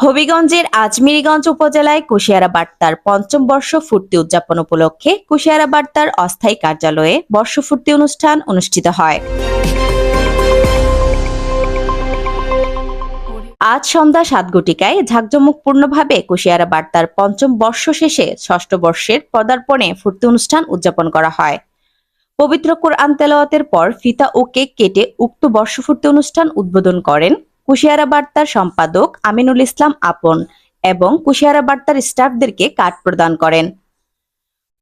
হবিগঞ্জের আজমিরিগঞ্জ উপজেলায় কুশিয়ারা বার্তার পঞ্চম বর্ষ পূর্তি উদযাপন উপলক্ষে কুশিয়ারা বার্তার অস্থায়ী কার্যালয়ে বর্ষপূর্তি অনুষ্ঠান অনুষ্ঠিত হয়। আজ সন্ধ্যা সাত ঘটিকায় ঝাঁকজমকপূর্ণভাবে কুশিয়ারা বার্তার পঞ্চম বর্ষ শেষে ষষ্ঠ বর্ষের পদার্পণে ফুর্তি অনুষ্ঠান উদযাপন করা হয়। পবিত্র কোরআন তেলাওয়াতের পর ফিতা ও কেক কেটে উক্ত বর্ষপূর্তি অনুষ্ঠান উদ্বোধন করেন কুশিয়ারা বার্তার সম্পাদক আমিনুল ইসলাম আপন এবং কুশিয়ারা বার্তার স্টাফদেরকে কার্ড প্রদান করেন।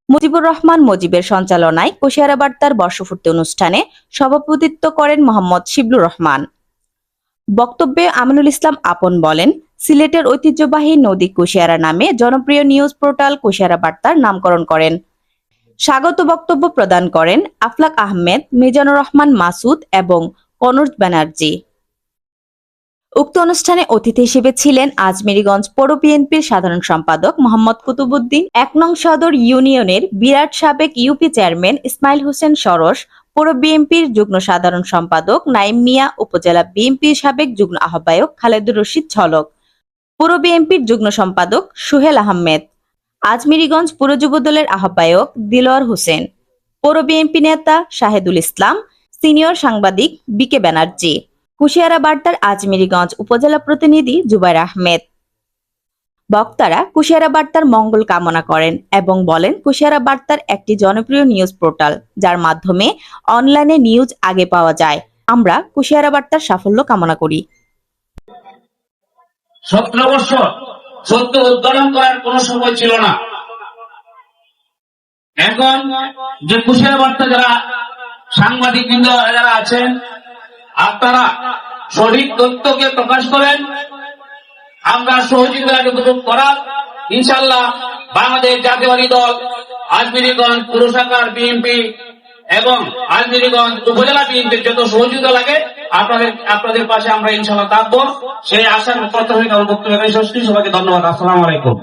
মুজিবুর রহমান মুজিবের সঞ্চালনায় কুশিয়ারা বার্তার বর্ষপূর্তি অনুষ্ঠানে সভাপতিত্ব করেন মোহাম্মদ শিবলুর রহমান। বক্তব্যে আমিনুল ইসলাম আপন বলেন, সিলেটের ঐতিহ্যবাহী নদী কুশিয়ারা নামে জনপ্রিয় নিউজ পোর্টাল কুশিয়ারা বার্তার নামকরণ করেন। স্বাগত বক্তব্য প্রদান করেন আফলাক আহমেদ, মিজানুর রহমান মাসুদ এবং কনজ ব্যানার্জি। উক্ত অনুষ্ঠানে অতিথি হিসেবে ছিলেন আজমেরিগঞ্জ পৌর বিএনপির সাধারণ সম্পাদক মোহাম্মদ কুতুবুদ্দিন এক নং সদর ইউনিয়নের বিরাট সাবেক ইউপি চেয়ারম্যান ইসমাইল হোসেন সরস পৌর বিএনপির যুগ্ম সাধারণ সম্পাদক নাইম মিয়া, উপজেলা বিএনপির সাবেক যুগ্ম আহ্বায়ক খালেদুর রশিদ ঝলক, পুর বিএনপির যুগ্ম সম্পাদক সুহেল আহমেদ, আজমিরিগঞ্জ পুর যুবদলের আহ্বায়ক দিলওয়ার হোসেন, পৌর বিএনপি নেতা শাহেদুল ইসলাম, সিনিয়র সাংবাদিক বিকে ব্যানার্জি। কুশিয়ারা বার্তার আজমিরিগঞ্জ উপজেলা প্রতিনিধি জুবাইর আহমেদ। বক্তারা কুশিয়ারা বার্তার মঙ্গল কামনা করেন এবং বলেন কুশিয়ারা বার্তার একটি জনপ্রিয় নিউজ পোর্টাল, যার মাধ্যমে অনলাইনে নিউজ আগে পাওয়া যায়। আমরা কুশিয়ারা বার্তার সাফল্য কামনা করি। সতেরো বছর সত্য উদ্ধারণ করার কোন সময় ছিল না। এখন যে কুশিয়ার বার্তা যারা সাংবাদিক বৃন্দ যারা আছেন আপনারা সঠিক তথ্যকে প্রকাশ করেন। আমরা সহযোগিতা যতটুকু করার ইনশাল্লাহ বাংলাদেশ জাতীয়বাদী দল, আজমিরিগঞ্জ পুরসভার বিএনপি এবং আজমিরিগঞ্জ উপজেলা বিএনপির যত সহযোগিতা লাগে, আপনাদের আপনাদের পাশে আমরা ইনশাল্লাহ থাকব। সেই আশার আমার বক্তব্য সবাইকে ধন্যবাদ। আসসালামু আলাইকুম।